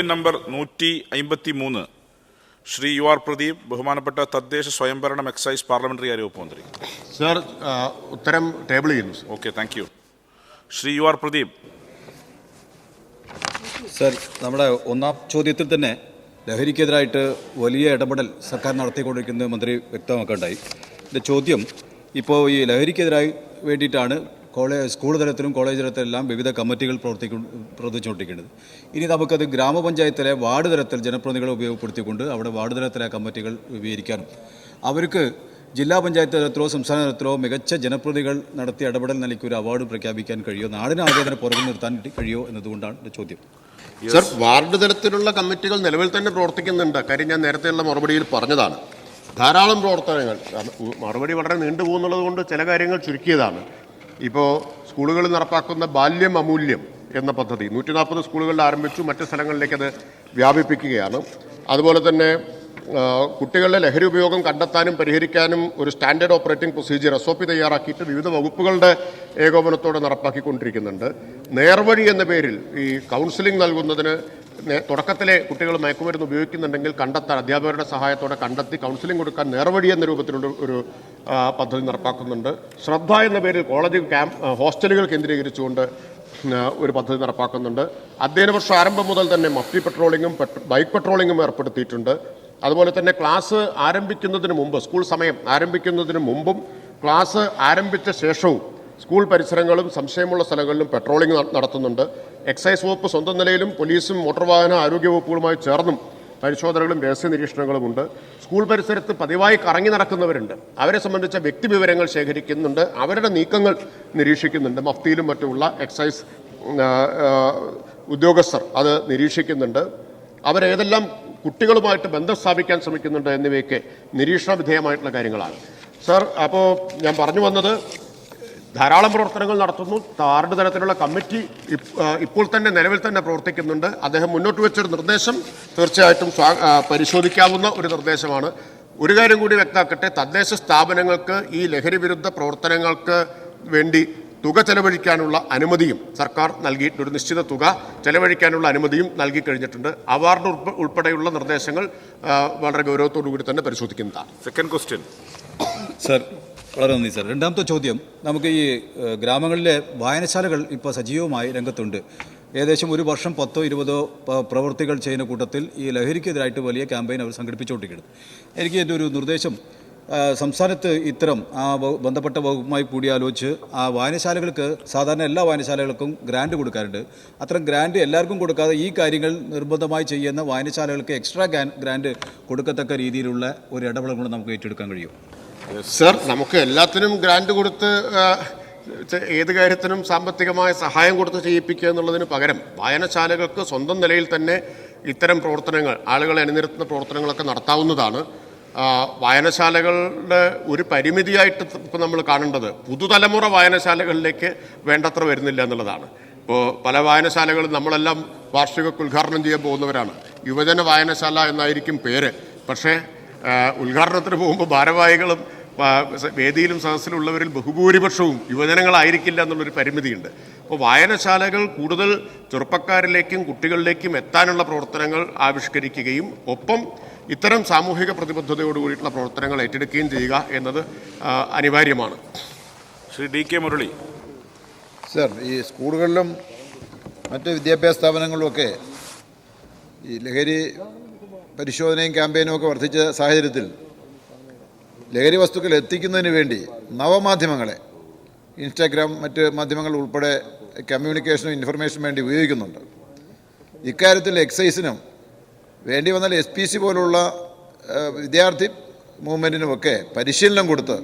ചോദ്യം നമ്പർ നൂറ്റി അമ്പത്തി മൂന്ന് ശ്രീ യു ആർ പ്രദീപ് ബഹുമാനപ്പെട്ട തദ്ദേശ സ്വയംഭരണം എക്സൈസ് പാർലമെന്ററി കാര്യ വകുപ്പ് മന്ത്രി. സർ ഉത്തരം ടേബിൾ ചെയ്യുന്നു. Okay thank you. Shri U R Pradeep. Sir നമ്മുടെ ഒന്നാം ചോദ്യത്തിൽ തന്നെ ലഹരിക്കെതിരായിട്ട് വലിയ ഇടപെടൽ സർക്കാർ നടത്തിക്കൊണ്ടിരിക്കുന്നത് മന്ത്രി വ്യക്തമാക്കുകയുണ്ടായി എന്റെ ചോദ്യം ഇപ്പോൾ ഈ ലഹരിക്കെതിരായി വേണ്ടിയിട്ടാണ് കോളേജ് സ്കൂൾ തലത്തിലും കോളേജ് തലത്തിലെല്ലാം വിവിധ കമ്മിറ്റികൾ പ്രവർത്തിക്കു പ്രവർത്തിച്ചുകൊണ്ടിരിക്കുന്നത്. ഇനി നമുക്കത് ഗ്രാമപഞ്ചായത്തിലെ വാർഡ് തലത്തിൽ ജനപ്രതിനിധികളെ ഉപയോഗപ്പെടുത്തിക്കൊണ്ട് അവിടെ വാർഡ് തലത്തിലെ കമ്മിറ്റികൾ രൂപീകരിക്കാനും. അവർക്ക് ജില്ലാ പഞ്ചായത്ത് തലത്തിലോ സംസ്ഥാന തലത്തിലോ മികച്ച ജനപ്രതികൾ നടത്തിയ ഇടപെടൽ നൽകി ഒരു അവാർഡ് പ്രഖ്യാപിക്കാൻ കഴിയുമോ നാടിന് ആവേദന പുറകു പുറകിൽ നിർത്താൻ കഴിയുമോ എന്നതുകൊണ്ടാണ് എന്റെ ചോദ്യം. സർ വാർഡ് തലത്തിലുള്ള കമ്മിറ്റികൾ നിലവിൽ തന്നെ പ്രവർത്തിക്കുന്നുണ്ട്. കാര്യം ഞാൻ നേരത്തെയുള്ള മറുപടിയിൽ പറഞ്ഞതാണ്. ധാരാളം പ്രവർത്തനങ്ങൾ. മറുപടി വളരെ നീണ്ടുപോകുന്നുള്ളത് കൊണ്ട് ചില കാര്യങ്ങൾ ചുരുക്കിയതാണ്. ഇപ്പോൾ സ്കൂളുകളിൽ നടപ്പാക്കുന്ന ബാല്യം അമൂല്യം എന്ന പദ്ധതി നൂറ്റി നാൽപ്പത് സ്കൂളുകളിൽ ആരംഭിച്ചു മറ്റ് സ്ഥലങ്ങളിലേക്ക് അത് വ്യാപിപ്പിക്കുകയാണ്. അതുപോലെ തന്നെ കുട്ടികളുടെ ലഹരി ഉപയോഗം കണ്ടെത്താനും പരിഹരിക്കാനും ഒരു standard operating procedure S O P തയ്യാറാക്കിയിട്ട് വിവിധ വകുപ്പുകളുടെ ഏകോപനത്തോടെ നടപ്പാക്കിക്കൊണ്ടിരിക്കുന്നുണ്ട്. നേർവഴി എന്ന പേരിൽ ഈ കൗൺസിലിംഗ് നൽകുന്നതിന് തുടക്കത്തിലെ കുട്ടികൾ മയക്കുമരുന്ന് ഉപയോഗിക്കുന്നുണ്ടെങ്കിൽ കണ്ടെത്താൻ അധ്യാപകരുടെ സഹായത്തോടെ കണ്ടെത്തി കൗൺസിലിംഗ് കൊടുക്കാൻ നേർവഴി എന്ന രൂപത്തിലുള്ള ഒരു പദ്ധതി നടപ്പാക്കുന്നുണ്ട്. ശ്രദ്ധ എന്ന പേരിൽ കോളേജ് ക്യാമ്പ് ഹോസ്റ്റലുകൾ കേന്ദ്രീകരിച്ചുകൊണ്ട് ഒരു പദ്ധതി നടപ്പാക്കുന്നുണ്ട്. അധ്യയന വർഷം ആരംഭം മുതൽ തന്നെ മഫ്റ്റി പെട്രോളിങ്ങും ബൈക്ക് പെട്രോളിങ്ങും ഏർപ്പെടുത്തിയിട്ടുണ്ട്. അതുപോലെ തന്നെ ക്ലാസ് ആരംഭിക്കുന്നതിന് മുമ്പ് സ്കൂൾ സമയം ആരംഭിക്കുന്നതിന് മുമ്പും ക്ലാസ് ആരംഭിച്ച ശേഷവും സ്കൂൾ പരിസരങ്ങളും സംശയമുള്ള സ്ഥലങ്ങളിലും പെട്രോളിംഗ് നടത്തുന്നുണ്ട്. എക്സൈസ് വകുപ്പ് സ്വന്തം നിലയിലും പോലീസും മോട്ടോർ വാഹന ആരോഗ്യ വകുപ്പുകളുമായി ചേർന്നും പരിശോധനകളും രഹസ്യ നിരീക്ഷണങ്ങളും ഉണ്ട് സ്കൂൾ പരിസരത്ത് പതിവായി കറങ്ങി നടക്കുന്നവരുണ്ട്. അവരെ സംബന്ധിച്ച വ്യക്തി വിവരങ്ങൾ ശേഖരിക്കുന്നുണ്ട്. അവരുടെ നീക്കങ്ങൾ നിരീക്ഷിക്കുന്നുണ്ട്. മഫ്തിയിലും മറ്റുമുള്ള എക്സൈസ് ഉദ്യോഗസ്ഥർ അത് നിരീക്ഷിക്കുന്നുണ്ട്. അവരേതെല്ലാം കുട്ടികളുമായിട്ട് ബന്ധം സ്ഥാപിക്കാൻ ശ്രമിക്കുന്നുണ്ട് എന്നിവയൊക്കെ നിരീക്ഷണ വിധേയമായിട്ടുള്ള കാര്യങ്ങളാണ്. സർ അപ്പോൾ ഞാൻ പറഞ്ഞു വന്നത് ധാരാളം പ്രവർത്തനങ്ങൾ നടത്തുന്നു. വാർഡ് തലത്തിലുള്ള കമ്മിറ്റി ഇപ്പോൾ തന്നെ നിലവിൽ തന്നെ പ്രവർത്തിക്കുന്നുണ്ട്. അദ്ദേഹം മുന്നോട്ട് വെച്ചൊരു നിർദ്ദേശം തീർച്ചയായിട്ടും പരിശോധിക്കാവുന്ന ഒരു നിർദ്ദേശമാണ്. ഒരു കാര്യം കൂടി വ്യക്തമാക്കട്ടെ. തദ്ദേശ സ്ഥാപനങ്ങൾക്ക് ഈ ലഹരി വിരുദ്ധ പ്രവർത്തനങ്ങൾക്ക് വേണ്ടി തുക ചെലവഴിക്കാനുള്ള അനുമതിയും സർക്കാർ നൽകിയിട്ടുണ്ട്. ഒരു നിശ്ചിത തുക ചെലവഴിക്കാനുള്ള അനുമതിയും നൽകി കഴിഞ്ഞിട്ടുണ്ട്. അവാർഡ് ഉൾപ്പെ- ഉൾപ്പെടെയുള്ള നിർദ്ദേശങ്ങൾ വളരെ ഗൗരവത്തോടു കൂടി തന്നെ പരിശോധിക്കുന്നതാണ്. സെക്കൻഡ് ക്വസ്റ്റ്യൻ സർ വളരെ നന്ദി സാർ. രണ്ടാമത്തെ ചോദ്യം. നമുക്ക് ഈ ഗ്രാമങ്ങളിലെ വായനശാലകൾ ഇപ്പോൾ സജീവമായി രംഗത്തുണ്ട്. ഏകദേശം ഒരു വർഷം പത്തോ ഇരുപതോ പ്രവൃത്തികൾ ചെയ്യുന്ന കൂട്ടത്തിൽ ഈ ലഹരിക്കെതിരായിട്ട് വലിയ ക്യാമ്പയിൻ അവർ സംഘടിപ്പിച്ചുകൊണ്ടിരിക്കുന്നത് എനിക്ക് എന്റെ ഒരു നിർദ്ദേശം സംസ്ഥാനത്ത് ഇത്തരം ആ ബന്ധപ്പെട്ട വകുപ്പുമായി കൂടിയാലോചിച്ച് ആ വായനശാലകൾക്ക് സാധാരണ എല്ലാ വായനശാലകൾക്കും ഗ്രാൻഡ് കൊടുക്കാറുണ്ട്. അത്തരം ഗ്രാൻഡ് എല്ലാവർക്കും കൊടുക്കാതെ ഈ കാര്യങ്ങൾ നിർബന്ധമായി ചെയ്യുന്ന വായനശാലകൾക്ക് എക്സ്ട്രാ ഗ്രാൻഡ് കൊടുക്കത്തക്ക രീതിയിലുള്ള ഒരു ഇടപെടൽ കൂടെ നമുക്ക് ഏറ്റെടുക്കാൻ കഴിയും. സർ നമുക്ക് എല്ലാത്തിനും ഗ്രാൻഡ് കൊടുത്ത് ഏത് കാര്യത്തിനും സാമ്പത്തികമായ സഹായം കൊടുത്ത് ചെയ്യിപ്പിക്കുക എന്നുള്ളതിന് പകരം വായനശാലകൾക്ക് സ്വന്തം നിലയിൽ തന്നെ ഇത്തരം പ്രവർത്തനങ്ങൾ ആളുകളെ അണിനിരത്തുന്ന പ്രവർത്തനങ്ങളൊക്കെ നടത്താവുന്നതാണ്. വായനശാലകളുടെ ഒരു പരിമിതിയായിട്ട് ഇപ്പോൾ നമ്മൾ കാണേണ്ടത് പുതുതലമുറ വായനശാലകളിലേക്ക് വേണ്ടത്ര വരുന്നില്ല എന്നുള്ളതാണ്. ഇപ്പോൾ പല വായനശാലകളും നമ്മളെല്ലാം വാർഷിക ഉദ്ഘാടനം ചെയ്യാൻ പോകുന്നവരാണ്. യുവജന വായനശാല എന്നായിരിക്കും പേര്. പക്ഷേ ഉദ്ഘാടനത്തിന് പോകുമ്പോൾ ഭാരവാഹികളും വേദിയിലും സദസ്സിലുള്ളവരിൽ ബഹുഭൂരിപക്ഷവും യുവജനങ്ങളായിരിക്കില്ല എന്നുള്ളൊരു പരിമിതിയുണ്ട്. അപ്പോൾ വായനശാലകൾ കൂടുതൽ ചെറുപ്പക്കാരിലേക്കും കുട്ടികളിലേക്കും എത്താനുള്ള പ്രവർത്തനങ്ങൾ ആവിഷ്കരിക്കുകയും ഒപ്പം ഇത്തരം സാമൂഹിക പ്രതിബദ്ധതയോട് കൂടിയിട്ടുള്ള പ്രവർത്തനങ്ങൾ ഏറ്റെടുക്കുകയും ചെയ്യുക എന്നത് അനിവാര്യമാണ്. Shri D K Murali. Sir ഈ സ്കൂളുകളിലും മറ്റ് വിദ്യാഭ്യാസ സ്ഥാപനങ്ങളിലുമൊക്കെ ഈ ലഹരി പരിശോധനയും ക്യാമ്പയിനും ഒക്കെ വർദ്ധിച്ച സാഹചര്യത്തിൽ ലഹരി വസ്തുക്കൾ എത്തിക്കുന്നതിന് വേണ്ടി നവമാധ്യമങ്ങളെ ഇൻസ്റ്റാഗ്രാം മറ്റ് മാധ്യമങ്ങൾ ഉൾപ്പെടെ കമ്മ്യൂണിക്കേഷനും ഇൻഫർമേഷനും വേണ്ടി ഉപയോഗിക്കുന്നുണ്ട്. ഇക്കാര്യത്തിൽ എക്സൈസിനും വേണ്ടി വന്നാൽ എസ് പി സി പോലുള്ള വിദ്യാർത്ഥി മൂവ്മെന്റിനുമൊക്കെ പരിശീലനം കൊടുത്ത്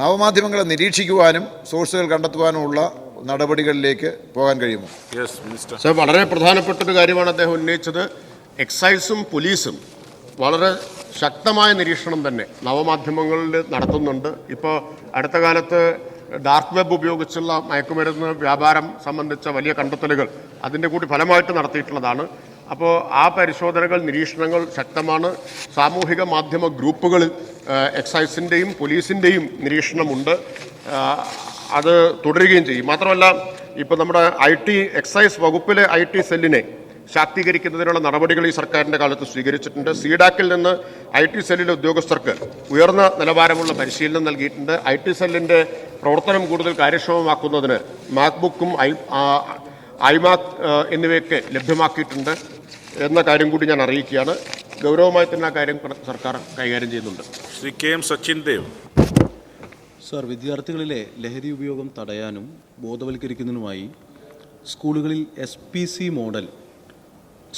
നവമാധ്യമങ്ങളെ നിരീക്ഷിക്കുവാനും സോഴ്സുകൾ കണ്ടെത്തുവാനുമുള്ള നടപടികളിലേക്ക് പോകാൻ കഴിയുമോ? യെസ് മിനിസ്റ്റർ സർ വളരെ പ്രധാനപ്പെട്ട ഒരു കാര്യമാണ് അദ്ദേഹം ഉന്നയിച്ചത്. എക്സൈസും പോലീസും വളരെ ശക്തമായ നിരീക്ഷണം തന്നെ നവമാധ്യമങ്ങളിൽ നടത്തുന്നുണ്ട്. ഇപ്പോൾ അടുത്ത കാലത്ത് ഡാർക്ക് വെബ് ഉപയോഗിച്ചുള്ള മയക്കുമരുന്ന് വ്യാപാരം സംബന്ധിച്ച വലിയ കണ്ടെത്തലുകൾ അതിന്റെ കൂടി ഫലമായിട്ട് നടത്തിയിട്ടുള്ളതാണ്. അപ്പോൾ ആ പരിശോധനകൾ നിരീക്ഷണങ്ങൾ ശക്തമാണ്. സാമൂഹിക മാധ്യമ ഗ്രൂപ്പുകളിൽ എക്സൈസിന്റെയും പോലീസിന്റെയും നിരീക്ഷണമുണ്ട്. അത് തുടരുകയും ചെയ്യും. മാത്രമല്ല ഇപ്പോൾ നമ്മുടെ ഐ ടി എക്സൈസ് വകുപ്പിലെ ഐ ടി സെല്ലിനെ ശാക്തീകരിക്കുന്നതിനുള്ള നടപടികൾ ഈ സർക്കാരിന്റെ കാലത്ത് സ്വീകരിച്ചിട്ടുണ്ട്. സീഡാക്കിൽ നിന്ന് ഐ ടി സെല്ലിലെ ഉദ്യോഗസ്ഥർക്ക് ഉയർന്ന നിലവാരമുള്ള പരിശീലനം നൽകിയിട്ടുണ്ട്. ഐ ടി സെല്ലിന്റെ പ്രവർത്തനം കൂടുതൽ കാര്യക്ഷമമാക്കുന്നതിന് മാക്ബുക്കും ഐ ഐമാക് എന്നിവയൊക്കെ ലഭ്യമാക്കിയിട്ടുണ്ട് എന്ന കാര്യം കൂടി ഞാൻ അറിയിക്കുകയാണ്. ഗൗരവമായി തന്നെ ആ കാര്യം സർക്കാർ കൈകാര്യം ചെയ്യുന്നുണ്ട്. Shri K M Sachin Dev. Sir വിദ്യാർത്ഥികളിലെ ലഹരി ഉപയോഗം തടയാനും ബോധവൽക്കരിക്കുന്നതിനുമായി സ്കൂളുകളിൽ S P C model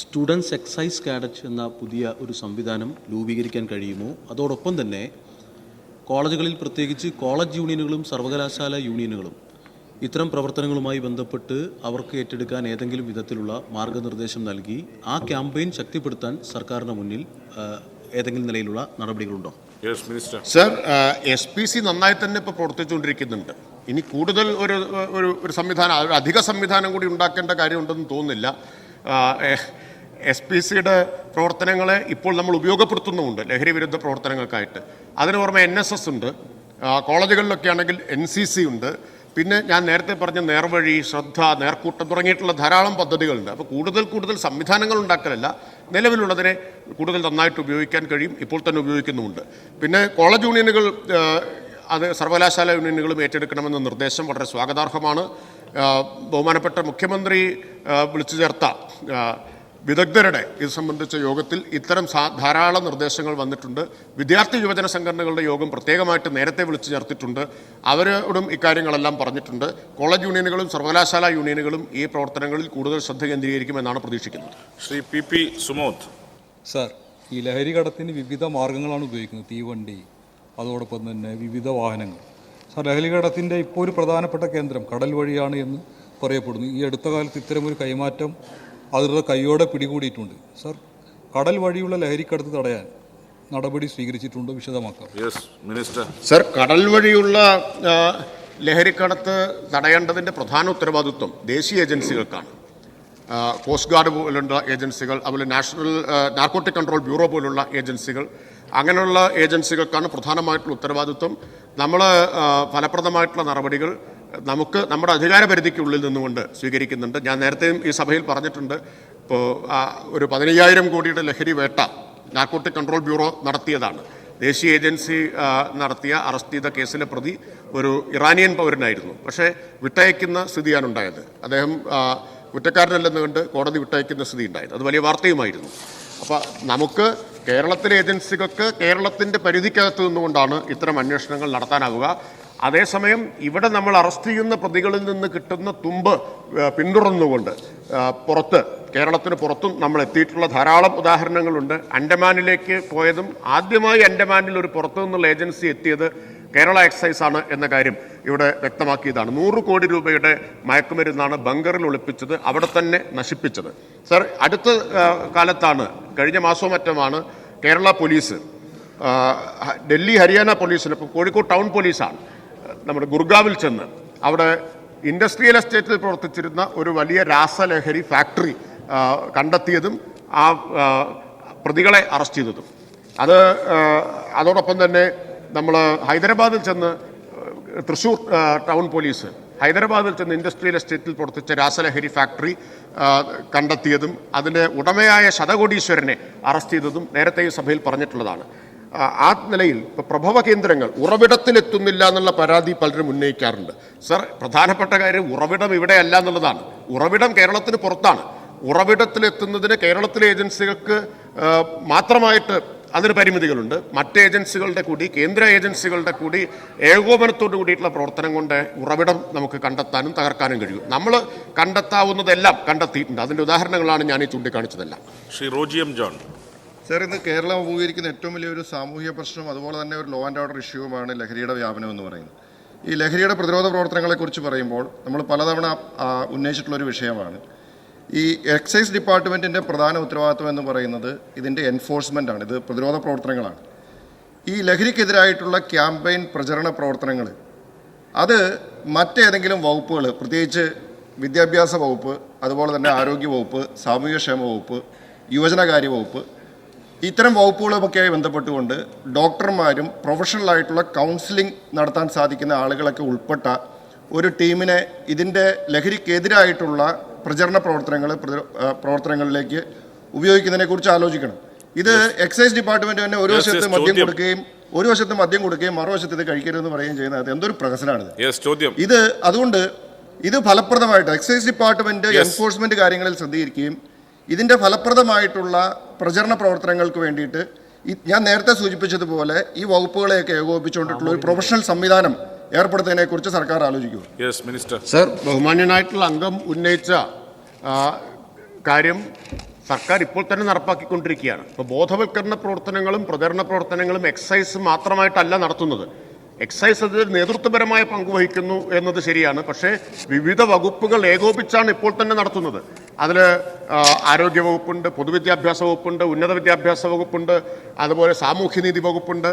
students excise cadet എന്ന പുതിയ ഒരു സംവിധാനം രൂപീകരിക്കാൻ കഴിയുമോ? അതോടൊപ്പം തന്നെ കോളേജുകളിൽ പ്രത്യേകിച്ച് കോളേജ് യൂണിയനുകളും സർവകലാശാല യൂണിയനുകളും ഇത്തരം പ്രവർത്തനങ്ങളുമായി ബന്ധപ്പെട്ട് അവർക്ക് ഏറ്റെടുക്കാൻ ഏതെങ്കിലും വിധത്തിലുള്ള മാർഗനിർദ്ദേശം നൽകി ആ ക്യാമ്പയിൻ ശക്തിപ്പെടുത്താൻ സർക്കാരിന് മുന്നിൽ ഏതെങ്കിലും നിലയിലുള്ള നടപടികളുണ്ടോ? Yes minister sir S P C നന്നായി തന്നെ ഇപ്പോൾ പ്രവർത്തിച്ചുകൊണ്ടിരിക്കുന്നുണ്ട്. ഇനി കൂടുതൽ ഒരു ഒരു ഒരു സംവിധാനം അധിക സംവിധാനം കൂടി ഉണ്ടാക്കേണ്ട കാര്യമുണ്ടെന്ന് തോന്നുന്നില്ല. എസ് പി സിയുടെ പ്രവർത്തനങ്ങളെ ഇപ്പോൾ നമ്മൾ ഉപയോഗപ്പെടുത്തുന്നുമുണ്ട് ലഹരി വിരുദ്ധ പ്രവർത്തനങ്ങൾക്കായിട്ട്. അതിന് പുറമെ എൻ എസ് എസ് ഉണ്ട് കോളേജുകളിലൊക്കെ ആണെങ്കിൽ എൻ സി സി ഉണ്ട്. പിന്നെ ഞാൻ നേരത്തെ പറഞ്ഞ നേർവഴി ശ്രദ്ധ നേർക്കൂട്ടം തുടങ്ങിയിട്ടുള്ള ധാരാളം പദ്ധതികളുണ്ട്. അപ്പോൾ കൂടുതൽ കൂടുതൽ സംവിധാനങ്ങൾ ഉണ്ടാക്കലല്ല നിലവിലുള്ളതിനെ കൂടുതൽ നന്നായിട്ട് ഉപയോഗിക്കാൻ കഴിയും ഇപ്പോൾ തന്നെ ഉപയോഗിക്കുന്നുമുണ്ട്. പിന്നെ കോളേജ് യൂണിയനുകൾ അത് സർവകലാശാല യൂണിയനുകളും ഏറ്റെടുക്കണമെന്ന നിർദ്ദേശം വളരെ സ്വാഗതാർഹമാണ്. ബഹുമാനപ്പെട്ട മുഖ്യമന്ത്രി വിളിച്ചു ചേർത്ത വിദഗ്ധരുടെ ഇത് സംബന്ധിച്ച യോഗത്തിൽ ഇത്തരം സാ- ധാരാളം നിർദ്ദേശങ്ങൾ വന്നിട്ടുണ്ട്. വിദ്യാർത്ഥി യുവജന സംഘടനകളുടെ യോഗം പ്രത്യേകമായിട്ട് നേരത്തെ വിളിച്ചു ചേർത്തിട്ടുണ്ട്. അവരോടും ഇക്കാര്യങ്ങളെല്ലാം പറഞ്ഞിട്ടുണ്ട്. കോളേജ് യൂണിയനുകളും സർവകലാശാല യൂണിയനുകളും ഈ പ്രവർത്തനങ്ങളിൽ കൂടുതൽ ശ്രദ്ധ കേന്ദ്രീകരിക്കുമെന്നാണ് പ്രതീക്ഷിക്കുന്നത്. Shri P P Sumod. Sir ഈ ലഹരി കടത്തിന് വിവിധ മാർഗങ്ങളാണ് ഉപയോഗിക്കുന്നത്. തീവണ്ടി അതോടൊപ്പം തന്നെ വിവിധ വാഹനങ്ങൾ. സാർ ലഹരി കടത്തിന്റെ ഇപ്പോൾ ഒരു പ്രധാനപ്പെട്ട കേന്ദ്രം കടൽ വഴിയാണ് എന്ന് പറയപ്പെടുന്നു. ഈ അടുത്ത കാലത്ത് ഇത്തരമൊരു കൈമാറ്റം അവരുടെ കൈയോടെ പിടികൂടിയിട്ടുണ്ട്. സർ കടൽ വഴിയുള്ള ലഹരിക്കടത്ത് തടയാൻ നടപടി സ്വീകരിച്ചിട്ടുണ്ട് വിശദമാക്കാം. യെസ് മിനിസ്റ്റർ സർ കടൽ വഴിയുള്ള ലഹരിക്കടത്ത് തടയേണ്ടതിന്റെ പ്രധാന ഉത്തരവാദിത്വം ദേശീയ ഏജൻസികൾക്കാണ്. കോസ്റ്റ് ഗാർഡ് പോലുള്ള ഏജൻസികൾ അതുപോലെ നാഷണൽ നാർക്കോട്ടിക് കൺട്രോൾ ബ്യൂറോ പോലുള്ള ഏജൻസികൾ അങ്ങനെയുള്ള ഏജൻസികൾക്കാണ് പ്രധാനമായിട്ടുള്ള ഉത്തരവാദിത്വം. നമ്മൾ ഫലപ്രദമായിട്ടുള്ള നടപടികൾ നമുക്ക് നമ്മുടെ അധികാര പരിധിക്കുള്ളിൽ നിന്നുകൊണ്ട് സ്വീകരിക്കുന്നുണ്ട്. ഞാൻ നേരത്തെയും ഈ സഭയിൽ പറഞ്ഞിട്ടുണ്ട്. ഇപ്പോൾ ഒരു പതിനയ്യായിരം കോടിയുടെ ലഹരി വേട്ട നാർക്കോട്ടിക് കൺട്രോൾ ബ്യൂറോ നടത്തിയതാണ്. ദേശീയ ഏജൻസി നടത്തിയ അറസ്റ്റ് ചെയ്ത കേസിലെ പ്രതി ഒരു ഇറാനിയൻ പൗരനായിരുന്നു. പക്ഷേ വിട്ടയക്കുന്ന സ്ഥിതിയാണ് ഉണ്ടായത്. അദ്ദേഹം കുറ്റക്കാരനല്ലെന്ന് കണ്ട് കോടതി വിട്ടയക്കുന്ന സ്ഥിതി ഉണ്ടായത്. അത് വലിയ വാർത്തയുമായിരുന്നു. അപ്പോൾ നമുക്ക് കേരളത്തിലെ ഏജൻസികൾക്ക് കേരളത്തിന്റെ പരിധിക്കകത്ത് നിന്നുകൊണ്ടാണ് ഇത്തരം അന്വേഷണങ്ങൾ നടത്താനാവുക. അതേസമയം ഇവിടെ നമ്മൾ അറസ്റ്റ് ചെയ്യുന്ന പ്രതികളിൽ നിന്ന് കിട്ടുന്ന തുമ്പ് പിന്തുടർന്നുകൊണ്ട് പുറത്ത് കേരളത്തിന് പുറത്തും നമ്മൾ എത്തിയിട്ടുള്ള ധാരാളം ഉദാഹരണങ്ങളുണ്ട്. അൻഡമാനിലേക്ക് പോയതും ആദ്യമായി അൻഡമാനിൽ ഒരു പുറത്തു നിന്നുള്ള ഏജൻസി എത്തിയത് കേരള എക്സൈസ് ആണ് എന്ന കാര്യം ഇവിടെ വ്യക്തമാക്കിയതാണ്. നൂറ് കോടി രൂപയുടെ മയക്കുമരുന്നാണ് ബങ്കറിൽ ഒളിപ്പിച്ചത് അവിടെ തന്നെ നശിപ്പിച്ചത്. സർ അടുത്ത കാലത്താണ് കഴിഞ്ഞ മാസവും മറ്റുമാണ് കേരള പോലീസ് ഡൽഹി ഹരിയാന പോലീസിന് ഇപ്പോൾ കോഴിക്കോട് ടൗൺ പോലീസാണ് നമ്മുടെ ഗുർഗാവിൽ ചെന്ന് അവിടെ ഇൻഡസ്ട്രിയൽ എസ്റ്റേറ്റിൽ പ്രവർത്തിച്ചിരുന്ന ഒരു വലിയ രാസലഹരി ഫാക്ടറി കണ്ടെത്തിയതും ആ പ്രതികളെ അറസ്റ്റ് ചെയ്തതും. അത് അതോടൊപ്പം തന്നെ നമ്മൾ ഹൈദരാബാദിൽ ചെന്ന് തൃശ്ശൂർ ടൗൺ പോലീസ് ഹൈദരാബാദിൽ ചെന്ന് ഇൻഡസ്ട്രിയൽ എസ്റ്റേറ്റിൽ പ്രവർത്തിച്ച രാസലഹരി ഫാക്ടറി കണ്ടെത്തിയതും അതിന്റെ ഉടമയായ ശതകോടീശ്വരനെ അറസ്റ്റ് ചെയ്തതും നേരത്തെ ഈ സഭയിൽ പറഞ്ഞിട്ടുള്ളതാണ്. ആ, നിലയിൽ ഇപ്പോൾ പ്രഭവ കേന്ദ്രങ്ങൾ ഉറവിടത്തിലെത്തുന്നില്ല എന്നുള്ള പരാതി പലരും ഉന്നയിക്കാറുണ്ട്. സർ പ്രധാനപ്പെട്ട കാര്യം ഉറവിടം ഇവിടെയല്ല എന്നുള്ളതാണ്. ഉറവിടം കേരളത്തിന് പുറത്താണ്. ഉറവിടത്തിലെത്തുന്നതിന് കേരളത്തിലെ ഏജൻസികൾക്ക് മാത്രമായിട്ട് അതിന് പരിമിതികളുണ്ട്. മറ്റ് ഏജൻസികളുടെ കൂടി കേന്ദ്ര ഏജൻസികളുടെ കൂടി ഏകോപനത്തോടു കൂടിയിട്ടുള്ള പ്രവർത്തനം കൊണ്ട് ഉറവിടം നമുക്ക് കണ്ടെത്താനും തകർക്കാനും കഴിയും. നമ്മൾ കണ്ടെത്താവുന്നതെല്ലാം കണ്ടെത്തിയിട്ടുണ്ട്. അതിന്റെ ഉദാഹരണങ്ങളാണ് ഞാൻ ഈ ചൂണ്ടിക്കാണിച്ചതെല്ലാം. ശ്രീ റോജിയം ജോൺ. സാർ ഇന്ന് കേരളം അഭിമുഖീകരിക്കുന്ന ഏറ്റവും വലിയൊരു സാമൂഹിക പ്രശ്നം അതുപോലെ തന്നെ ഒരു ലോ ആൻഡ് ഓർഡർ ഇഷ്യൂവുമാണ് ലഹരിയുടെ വ്യാപനം എന്ന് പറയുന്നത്. ഈ ലഹരിയുടെ പ്രതിരോധ പ്രവർത്തനങ്ങളെക്കുറിച്ച് പറയുമ്പോൾ നമ്മൾ പലതവണ ഉന്നയിച്ചിട്ടുള്ളൊരു വിഷയമാണ്. ഈ എക്സൈസ് ഡിപ്പാർട്ട്മെന്റിന്റെ പ്രധാന ഉത്തരവാദിത്വം എന്ന് പറയുന്നത് ഇതിന്റെ എൻഫോഴ്സ്മെന്റ് ആണ് ഇത് പ്രതിരോധ പ്രവർത്തനങ്ങളാണ്. ഈ ലഹരിക്കെതിരായിട്ടുള്ള ക്യാമ്പയിൻ പ്രചരണ പ്രവർത്തനങ്ങൾ അത് മറ്റേതെങ്കിലും വകുപ്പുകൾ പ്രത്യേകിച്ച് വിദ്യാഭ്യാസ വകുപ്പ് അതുപോലെ തന്നെ ആരോഗ്യ വകുപ്പ് സാമൂഹ്യക്ഷേമ വകുപ്പ് യുവജനകാര്യ വകുപ്പ് ഇത്തരം വകുപ്പുകളുമൊക്കെയായി ബന്ധപ്പെട്ടുകൊണ്ട് ഡോക്ടർമാരും പ്രൊഫഷണൽ ആയിട്ടുള്ള കൗൺസിലിംഗ് നടത്താൻ സാധിക്കുന്ന ആളുകളൊക്കെ ഉൾപ്പെട്ട ഒരു ടീമിനെ ഇതിന്റെ ലഹരിക്കെതിരായിട്ടുള്ള പ്രചരണ പ്രവർത്തനങ്ങൾ പ്രവർത്തനങ്ങളിലേക്ക് ഉപയോഗിക്കുന്നതിനെക്കുറിച്ച് ആലോചിക്കണം. ഇത് എക്സൈസ് ഡിപ്പാർട്ട്മെന്റ് തന്നെ ഒരു വശത്ത് മദ്യം കൊടുക്കുകയും ഒരു വശത്ത് മദ്യം കൊടുക്കുകയും മറുവശത്ത് ഇത് കഴിക്കരുതെന്ന് പറയുകയും ചെയ്യുന്നത് എന്തൊരു പ്രഹസനാണിത് ഇത് അതുകൊണ്ട് ഇത് ഫലപ്രദമായിട്ട് എക്സൈസ് ഡിപ്പാർട്ട്മെന്റ്. എൻഫോഴ്സ്മെന്റ് കാര്യങ്ങളിൽ ശ്രദ്ധിക്കുകയും ഇതിന്റെ ഫലപ്രദമായിട്ടുള്ള പ്രചരണ പ്രവർത്തനങ്ങൾക്ക് വേണ്ടിയിട്ട് ഈ- ഞാൻ നേരത്തെ സൂചിപ്പിച്ചതുപോലെ ഈ വകുപ്പുകളെയൊക്കെ ഏകോപിപ്പിച്ചുകൊണ്ടിട്ടുള്ള ഒരു പ്രൊഫഷണൽ സംവിധാനം ഏർപ്പെടുത്തുന്നതിനെ കുറിച്ച് സർക്കാർ ആലോചിക്കുക യെസ് മിനിസ്റ്റർ സർ ബഹുമാന്യനായിട്ടുള്ള അംഗം ഉന്നയിച്ച ആ, കാര്യം സർക്കാർ ഇപ്പോൾ തന്നെ നടപ്പാക്കിക്കൊണ്ടിരിക്കുകയാണ്. ഇപ്പോൾ ബോധവൽക്കരണ പ്രവർത്തനങ്ങളും പ്രചരണ പ്രവർത്തനങ്ങളും എക്സൈസ് മാത്രമായിട്ടല്ല നടത്തുന്നത്. എക്സൈസ് അതിൽ നേതൃത്വപരമായ പങ്കുവഹിക്കുന്നു എന്നത് ശരിയാണ്. പക്ഷേ വിവിധ വകുപ്പുകൾ ഏകോപിച്ചാണ് ഇപ്പോൾ തന്നെ നടത്തുന്നത്. അതിൽ ആരോഗ്യവകുപ്പുണ്ട് പൊതുവിദ്യാഭ്യാസ വകുപ്പുണ്ട് ഉന്നത വിദ്യാഭ്യാസ വകുപ്പുണ്ട് അതുപോലെ സാമൂഹ്യനീതി വകുപ്പുണ്ട്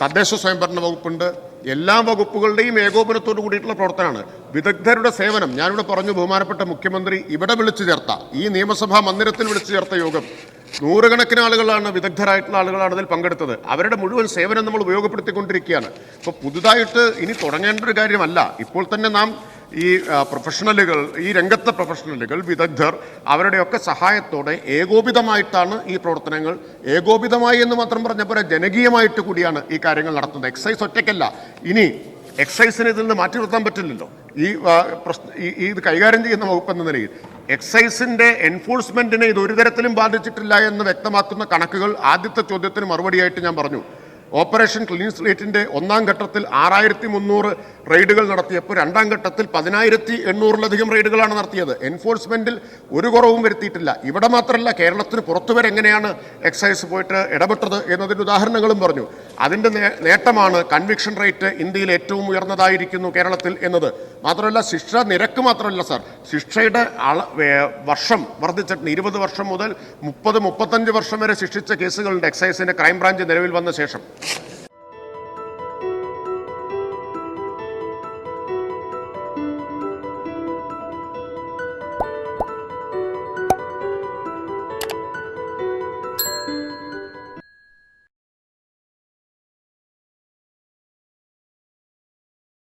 തദ്ദേശ സ്വയംഭരണ വകുപ്പുണ്ട്. എല്ലാ വകുപ്പുകളുടെയും ഏകോപനത്തോട് കൂടിയിട്ടുള്ള പ്രവർത്തനമാണ്. വിദഗ്ധരുടെ സേവനം. ഞാനിവിടെ പറഞ്ഞു ബഹുമാനപ്പെട്ട മുഖ്യമന്ത്രി ഇവിടെ വിളിച്ചു ചേർത്ത ഈ നിയമസഭാ മന്ദിരത്തിൽ വിളിച്ചു ചേർത്ത യോഗം. നൂറുകണക്കിന് ആളുകളാണ് വിദഗ്ധരായിട്ടുള്ള ആളുകളാണ് അതിൽ പങ്കെടുത്തത്. അവരുടെ മുഴുവൻ സേവനം നമ്മൾ ഉപയോഗപ്പെടുത്തിക്കൊണ്ടിരിക്കുകയാണ്. ഇപ്പോൾ പുതുതായിട്ട് ഇനി തുടങ്ങേണ്ട ഒരു കാര്യമല്ല. ഇപ്പോൾ തന്നെ നാം ഈ പ്രൊഫഷണലുകൾ ഈ രംഗത്തെ പ്രൊഫഷണലുകൾ വിദഗ്ധർ അവരുടെയൊക്കെ സഹായത്തോടെ ഏകോപിതമായിട്ടാണ് ഈ പ്രവർത്തനങ്ങൾ. ഏകോപിതമായി എന്ന് മാത്രം പറഞ്ഞ പോലെ ജനകീയമായിട്ട് കൂടിയാണ് ഈ കാര്യങ്ങൾ നടത്തുന്നത്. എക്സൈസ് ഒറ്റയ്ക്കല്ല. ഇനി എക്സൈസിനെ ഇതിൽ നിന്ന് മാറ്റി നിർത്താൻ പറ്റില്ലല്ലോ. ഈ പ്രശ്ന- ഈ ഇത് കൈകാര്യം ചെയ്യുന്ന വകുപ്പ് എന്ന നിലയിൽ എക്സൈസിന്റെ എൻഫോഴ്സ്മെന്റിനെ ഇത് ഒരു തരത്തിലും ബാധിച്ചിട്ടില്ല എന്ന് വ്യക്തമാക്കുന്ന കണക്കുകൾ ആദ്യത്തെ ചോദ്യത്തിന് മറുപടിയായിട്ട് ഞാൻ പറഞ്ഞു. ഓപ്പറേഷൻ ക്ലീൻ സ്ലേറ്റിന്റെ ഒന്നാം ഘട്ടത്തിൽ ആറായിരത്തി മുന്നൂറ് റെയ്ഡുകൾ നടത്തിയപ്പോൾ രണ്ടാം ഘട്ടത്തിൽ പതിനായിരത്തി എണ്ണൂറിലധികം റെയ്ഡുകളാണ് നടത്തിയത്. എൻഫോഴ്സ്മെന്റിൽ ഒരു കുറവും വരുത്തിയിട്ടില്ല. ഇവിടെ മാത്രമല്ല കേരളത്തിന് പുറത്തു വരെ എങ്ങനെയാണ് എക്സൈസ് പോയിട്ട് ഇടപെട്ടത് എന്നതിന്റെ ഉദാഹരണങ്ങളും പറഞ്ഞു. അതിന്റെ നേ- നേട്ടമാണ് കൺവിക്ഷൻ റേറ്റ് ഇന്ത്യയിൽ ഏറ്റവും ഉയർന്നതായിരിക്കുന്നു കേരളത്തിൽ എന്നത്. മാത്രമല്ല ശിക്ഷ നിരക്ക് മാത്രമല്ല സാർ ശിക്ഷയുടെ അള വർഷം വർദ്ധിച്ചിട്ടുണ്ട്. ഇരുപത് വർഷം മുതൽ മുപ്പത് മുപ്പത്തഞ്ച് വർഷം വരെ ശിക്ഷിച്ച കേസുകളുണ്ട് എക്സൈസിന്റെ ക്രൈംബ്രാഞ്ച് നിലവിൽ വന്ന ശേഷം.